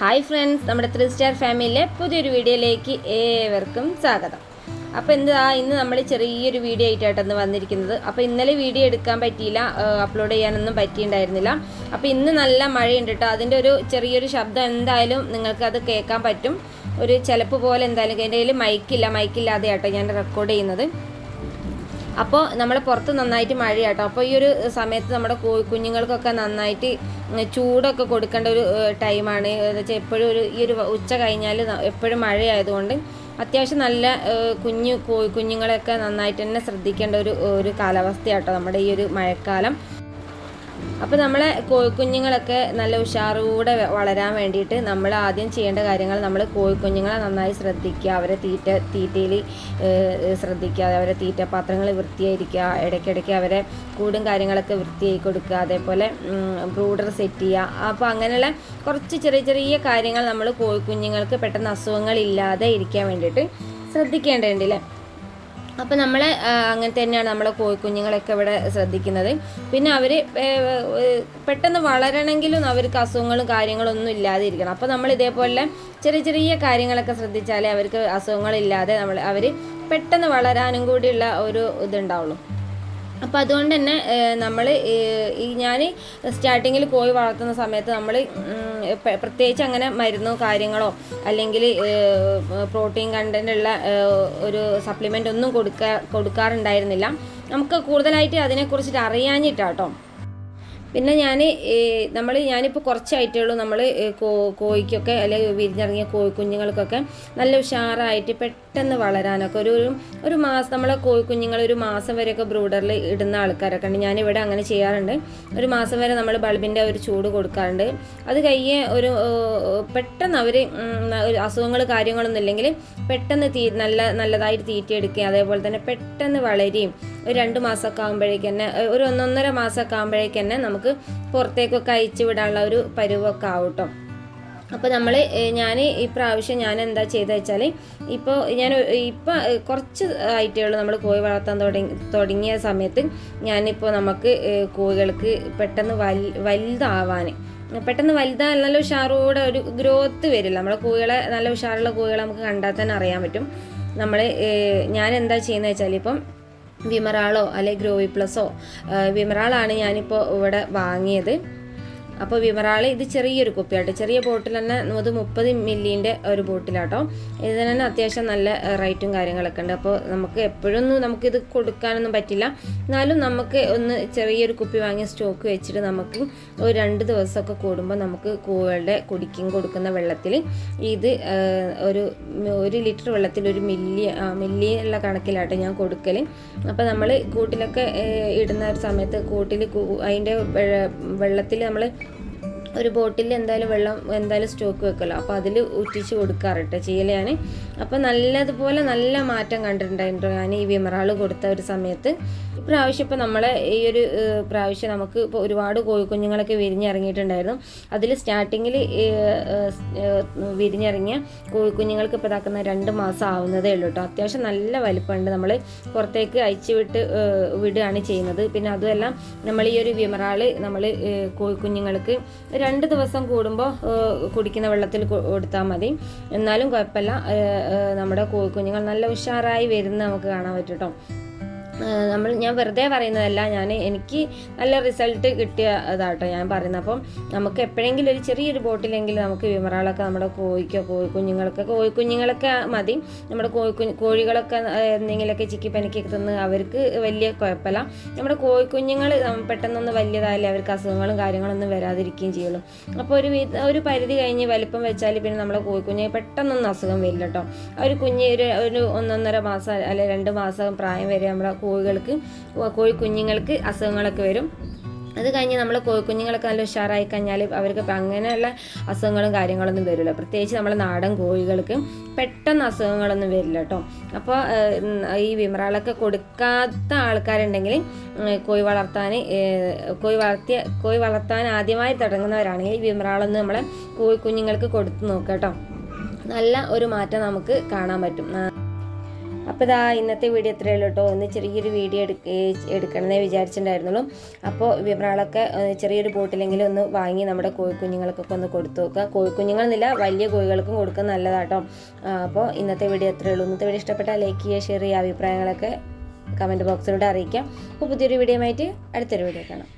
Hi friends നമ്മുടെ three star ഫാമിലിയിലെ പുതിയൊരു വീഡിയോയിലേക്ക് ഏവർക്കും സ്വാഗതം. അപ്പോൾ എന്താ ഇന്ന് നമ്മൾ ചെറിയൊരു വീഡിയോ ആയിട്ടാണ് വന്നിരിക്കുന്നത്. അപ്പോൾ ഇന്നലെ വീഡിയോ എടുക്കാൻ പറ്റിയില്ല അപ്ലോഡ് ചെയ്യാനൊന്നും പറ്റിയിട്ടുണ്ടായിരുന്നില്ല അപ്പോൾ ഇന്ന് നല്ല മഴയുണ്ട് കേട്ടോ അതിന്റെ ഒരു ചെറിയൊരു ശബ്ദം എന്തായാലും നിങ്ങൾക്ക് അത് കേൾക്കാൻ പറ്റും. ഒരു ചിലപ്പ് പോലെ എന്തായാലും എന്റെ കയ്യിൽ മൈക്കില്ല മൈക്കില്ലാതെ ആട്ടോ ഞാൻ റെക്കോർഡ് ചെയ്യുന്നത്. അപ്പോൾ നമ്മൾ പുറത്ത് നന്നായിട്ട് മഴയാട്ടോ. അപ്പോൾ ഈ ഒരു സമയത്ത് നമ്മുടെ കുഞ്ഞുങ്ങൾക്കൊക്കെ നന്നായിട്ട് ചൂടൊക്കെ കൊടുക്കേണ്ട ഒരു ടൈമാണ്. വെച്ചാൽ എപ്പോഴും ഒരു ഈ ഒരു ഉച്ച കഴിഞ്ഞാൽ എപ്പോഴും മഴയായതുകൊണ്ട് അത്യാവശ്യം നല്ല കുഞ്ഞ് കുഞ്ഞു കോഴി കുഞ്ഞുങ്ങളെയൊക്കെ നന്നായിട്ട് തന്നെ ശ്രദ്ധിക്കേണ്ട ഒരു ഒരു കാലാവസ്ഥയാട്ടോ നമ്മുടെ ഈ ഒരു മഴക്കാലം. അപ്പോൾ നമ്മളെ കോഴിക്കുഞ്ഞുങ്ങളൊക്കെ നല്ല ഉഷാറൂടെ വളരാൻ വേണ്ടിയിട്ട് നമ്മൾ ആദ്യം ചെയ്യേണ്ട കാര്യങ്ങൾ നമ്മൾ കോഴിക്കുഞ്ഞുങ്ങളെ നന്നായി ശ്രദ്ധിക്കുക. അവരെ തീറ്റ തീറ്റയിൽ ശ്രദ്ധിക്കുക. അവരെ തീറ്റപാത്രങ്ങൾ വൃത്തിയായിരിക്കുക. ഇടയ്ക്കിടയ്ക്ക് അവരെ കൂടും കാര്യങ്ങളൊക്കെ വൃത്തിയായി കൊടുക്കുക. അതേപോലെ ബ്രൂഡർ സെറ്റ് ചെയ്യുക. അപ്പോൾ അങ്ങനെയുള്ള കുറച്ച് ചെറിയ ചെറിയ കാര്യങ്ങൾ നമ്മൾ കോഴിക്കുഞ്ഞുങ്ങൾക്ക് പെട്ടെന്ന് അസുഖങ്ങളില്ലാതെ ഇരിക്കാൻ വേണ്ടിയിട്ട് ശ്രദ്ധിക്കേണ്ടതുണ്ടല്ലേ അപ്പോൾ നമ്മൾ അങ്ങനെ തന്നെയാണ് നമ്മളെ കോഴിക്കുഞ്ഞുങ്ങളൊക്കെ ഇവിടെ ശ്രദ്ധിക്കുന്നത്. പിന്നെ അവർ പെട്ടെന്ന് വളരണമെങ്കിലും അവർക്ക് അസുഖങ്ങളും കാര്യങ്ങളും ഒന്നും ഇല്ലാതെ ഇരിക്കണം അപ്പോൾ നമ്മൾ ഇതേപോലെ ചെറിയ ചെറിയ കാര്യങ്ങളൊക്കെ ശ്രദ്ധിച്ചാലേ അവർക്ക് അസുഖങ്ങളില്ലാതെ നമ്മൾ അവർ പെട്ടെന്ന് വളരാനും കൂടിയുള്ള ഒരു ഇതുണ്ടാവുള്ളൂ. അപ്പോൾ അതുകൊണ്ട് തന്നെ നമ്മൾ ഈ ഞാൻ സ്റ്റാർട്ടിങ്ങിൽ കോഴി വളർത്തുന്ന സമയത്ത് നമ്മൾ പ്രത്യേകിച്ച് അങ്ങനെ മരുന്നോ കാര്യങ്ങളോ അല്ലെങ്കിൽ പ്രോട്ടീൻ കണ്ടന്റ് ഉള്ള ഒരു സപ്ലിമെന്റ് ഒന്നും കൊടുക്കാ കൊടുക്കാറുണ്ടായിരുന്നില്ല. നമുക്ക് കൂടുതലായിട്ട് അതിനെക്കുറിച്ചിട്ട് അറിയാഞ്ഞിട്ടാട്ടോ. പിന്നെ ഞാൻ നമ്മൾ ഞാനിപ്പോൾ കുറച്ചായിട്ടേ ഉള്ളൂ നമ്മൾ കോഴിക്കൊക്കെ അല്ലെങ്കിൽ വിരിഞ്ഞിറങ്ങിയ കോഴി കുഞ്ഞുങ്ങൾക്കൊക്കെ നല്ല ഉഷാറായിട്ട് പെട്ടെന്ന് വളരാനൊക്കെ ഒരു ഒരു- മാസം നമ്മളെ കോഴി കുഞ്ഞുങ്ങൾ ഒരു മാസം വരെയൊക്കെ ബ്രൂഡറിൽ ഇടുന്ന ആൾക്കാരൊക്കെ ഉണ്ട്. ഞാനിവിടെ അങ്ങനെ ചെയ്യാറുണ്ട്. ഒരു മാസം വരെ നമ്മൾ ബൾബിന്റെ ഒരു ചൂട് കൊടുക്കാറുണ്ട്. അത് കഴിഞ്ഞ് ഒരു പെട്ടെന്ന് അവർ അസുഖങ്ങൾ കാര്യങ്ങളൊന്നും ഇല്ലെങ്കിൽ പെട്ടെന്ന് തീ നല്ല നല്ലതായിട്ട് തീറ്റിയെടുക്കുകയും അതേപോലെ തന്നെ പെട്ടെന്ന് വളരുകയും ഒരു രണ്ട് മാസമൊക്കെ ആകുമ്പോഴേക്ക് തന്നെ ഒരു ഒന്നൊന്നര മാസമൊക്കെ ആകുമ്പോഴേക്ക് തന്നെ നമുക്ക് പുറത്തേക്കൊക്കെ അയച്ചു വിടാനുള്ള ഒരു പരുവൊക്കെ ആവും അപ്പോൾ നമ്മൾ ഞാൻ ഈ പ്രാവശ്യം ഞാൻ എന്താ ചെയ്തത് വെച്ചാൽ ഇപ്പോൾ ഞാൻ ഇപ്പോൾ കുറച്ച് ആയിട്ടേ ഉള്ളൂ നമ്മൾ കോഴി വളർത്താൻ തുടങ്ങി തുടങ്ങിയ സമയത്ത് ഞാനിപ്പോൾ നമുക്ക് കോഴികൾക്ക് പെട്ടെന്ന് വൽ വലുതാവാൻ പെട്ടെന്ന് വലുതായ നല്ല ഉഷാറോടെ ഒരു ഗ്രോത്ത് വരില്ല. നമ്മളെ കോഴികളെ നല്ല ഉഷാറുള്ള കോഴികളെ നമുക്ക് കണ്ടാൽ തന്നെ അറിയാൻ പറ്റും. നമ്മൾ ഞാൻ എന്താ ചെയ്യുന്നത് വെച്ചാൽ ഇപ്പം വിമറാളോ അല്ലെ ഗ്രോവി പ്ലസോ വിമറാളാണ് ഞാനിപ്പോൾ ഇവിടെ വാങ്ങിയത്. അപ്പോൾ വിമറാൾ ഇത് ചെറിയൊരു കുപ്പിയാട്ടോ. ചെറിയ ബോട്ടിൽ തന്നെ അത് മുപ്പത് മില്ലിന്റെ ഒരു ബോട്ടിലാട്ടോ. ഇതിന് തന്നെ അത്യാവശ്യം നല്ല റൈറ്റും കാര്യങ്ങളൊക്കെ ഉണ്ട്. അപ്പോൾ നമുക്ക് എപ്പോഴൊന്നും ഇത് കൊടുക്കാനൊന്നും പറ്റില്ല. എന്നാലും നമുക്ക് ഒന്ന് ചെറിയൊരു കുപ്പി വാങ്ങി സ്റ്റോക്ക് വെച്ചിട്ട് നമുക്ക് ഒരു രണ്ട് ദിവസമൊക്കെ കൂടുമ്പോൾ നമുക്ക് കൂവളുടെ കുടിക്കും കൊടുക്കുന്ന വെള്ളത്തിൽ ഇത് ഒരു ഒരു ലിറ്റർ വെള്ളത്തിൽ ഒരു മില്ലി മില്ലി ഉള്ള കണക്കിലാട്ടോ ഞാൻ കൊടുക്കൽ അപ്പോൾ നമ്മൾ കൂട്ടിലൊക്കെ ഇടുന്ന ഒരു സമയത്ത് കൂട്ടിൽ അതിന്റെ വെള്ളത്തിൽ നമ്മൾ ഒരു ബോട്ടിൽ എന്തായാലും വെള്ളം എന്തായാലും സ്റ്റോക്ക് വെക്കല്ലോ. അപ്പോൾ അതിൽ ഉറ്റിച്ച് കൊടുക്കാറുണ്ട് ചെയ്യൽ ഞാൻ അപ്പോൾ നല്ലതുപോലെ നല്ല മാറ്റം കണ്ടിട്ടുണ്ടായിരുന്നു ഞാൻ ഈ വിമറാൾ കൊടുത്ത ഒരു സമയത്ത്. ഇപ്രാവശ്യം ഇപ്പോൾ നമ്മളെ ഈ ഒരു പ്രാവശ്യം നമുക്ക് ഇപ്പോൾ ഒരുപാട് കോഴിക്കുഞ്ഞുങ്ങളൊക്കെ വിരിഞ്ഞിറങ്ങിയിട്ടുണ്ടായിരുന്നു. അതിൽ സ്റ്റാർട്ടിങ്ങിൽ വിരിഞ്ഞിറങ്ങിയ കോഴിക്കുഞ്ഞുങ്ങൾക്ക് ഇപ്പോൾ ഇതാക്കുന്ന രണ്ട് മാസം ആവുന്നതേ ഉള്ളൂ കേട്ടോ അത്യാവശ്യം നല്ല വലിപ്പമുണ്ട് നമ്മൾ പുറത്തേക്ക് അയച്ചു വിട്ട് വിടുകയാണ് ചെയ്യുന്നത്. പിന്നെ അതുമല്ല നമ്മൾ ഈ ഒരു വിമറാൾ നമ്മൾ കോഴിക്കുഞ്ഞുങ്ങൾക്ക് രണ്ട് ദിവസം കൂടുമ്പോൾ കുടിക്കുന്ന വെള്ളത്തിൽ കൊടുത്താൽ മതി. എന്നാലും കുഴപ്പമില്ല. നമ്മുടെ കോഴിക്കുഞ്ഞുങ്ങൾ നല്ല ഉഷാറായി വരുന്ന നമുക്ക് കാണാൻ പറ്റും കേട്ടോ നമ്മൾ ഞാൻ വെറുതെ പറയുന്നതല്ല ഞാൻ എനിക്ക് നല്ല റിസൾട്ട് കിട്ടിയ ഇതാട്ടോ ഞാൻ പറയുന്നത് അപ്പം നമുക്ക് എപ്പോഴെങ്കിലും ഒരു ചെറിയൊരു ബോട്ടിലെങ്കിലും നമുക്ക് വിമറാളൊക്കെ നമ്മുടെ കോഴിക്കോ കോഴി കുഞ്ഞുങ്ങളൊക്കെ കോഴി കുഞ്ഞുങ്ങളൊക്കെ മതി. നമ്മുടെ കോഴി കോഴികളൊക്കെ എന്തെങ്കിലുമൊക്കെ ചിക്കി പനിക്കൊക്കെ തിന്ന് അവർക്ക് വലിയ കുഴപ്പമില്ല. നമ്മുടെ കോഴി കുഞ്ഞുങ്ങൾ പെട്ടെന്നൊന്ന് വലിയതായാലേ അവർക്ക് അസുഖങ്ങളും കാര്യങ്ങളൊന്നും വരാതിരിക്കുകയും ചെയ്യുള്ളൂ. അപ്പോൾ ഒരു ഒരു പരിധി കഴിഞ്ഞ് വലിപ്പം വെച്ചാൽ പിന്നെ നമ്മുടെ കോഴി കുഞ്ഞ് പെട്ടെന്നൊന്നും അസുഖം വരില്ല കേട്ടോ ഒരു കുഞ്ഞ് ഒരു ഒരു ഒന്നൊന്നര മാസം അല്ലെ രണ്ട് മാസം പ്രായം വരെ നമ്മുടെ കോഴികൾക്ക് കോഴി കുഞ്ഞുങ്ങൾക്ക് അസുഖങ്ങളൊക്കെ വരും. അത് കഴിഞ്ഞ് നമ്മൾ കോഴിക്കുഞ്ഞുങ്ങളൊക്കെ നല്ല ഉഷാറായി കഴിഞ്ഞാൽ അവർക്ക് അങ്ങനെയുള്ള അസുഖങ്ങളും കാര്യങ്ങളൊന്നും വരില്ല. പ്രത്യേകിച്ച് നമ്മളെ നാടൻ കോഴികൾക്ക് പെട്ടെന്ന് അസുഖങ്ങളൊന്നും വരില്ല കേട്ടോ. അപ്പോൾ ഈ വിമറാളൊക്കെ കൊടുക്കാത്ത ആൾക്കാരുണ്ടെങ്കിൽ കോഴി വളർത്താൻ കോഴി വളർത്തിയ കോഴി വളർത്താൻ ആദ്യമായി തുടങ്ങുന്നവരാണെങ്കിൽ ഈ വിമറാളൊന്ന് നമ്മളെ കോഴി കുഞ്ഞുങ്ങൾക്ക് കൊടുത്ത് നോക്കാം കേട്ടോ. നല്ല ഒരു മാറ്റം നമുക്ക് കാണാൻ പറ്റും. അപ്പോൾ ഇതാ ഇന്നത്തെ വീഡിയോ എത്രയേ ഉള്ളൂ കേട്ടോ. ഒന്ന് ചെറിയൊരു വീഡിയോ എടുക്ക എടുക്കണമെന്നേ വിചാരിച്ചിട്ടുണ്ടായിരുന്നുള്ളൂ. അപ്പോൾ വിവരങ്ങളൊക്കെ ചെറിയൊരു ബോട്ടിലെങ്കിലും ഒന്ന് വാങ്ങി നമ്മുടെ കോഴിക്കുഞ്ഞുങ്ങൾക്കൊക്കെ ഒന്ന് കൊടുത്തു നോക്കുക. കോഴിക്കുഞ്ഞുങ്ങളെന്നില്ല വലിയ കോഴികൾക്കും കൊടുക്കുക നല്ലതാട്ടോ അപ്പോൾ ഇന്നത്തെ വീഡിയോ എത്രയേ ഉള്ളൂ. ഇന്നത്തെ വീഡിയോ ഇഷ്ടപ്പെട്ടാൽ ലൈക്ക് ചെയ്യുക ഷെയർ ചെയ്യുക അഭിപ്രായങ്ങളൊക്കെ കമന്റ് ബോക്സിലൂടെ അറിയിക്കാം അപ്പോൾ പുതിയൊരു വീഡിയോ ആയിട്ട് അടുത്തൊരു വീഡിയോ കാണാം.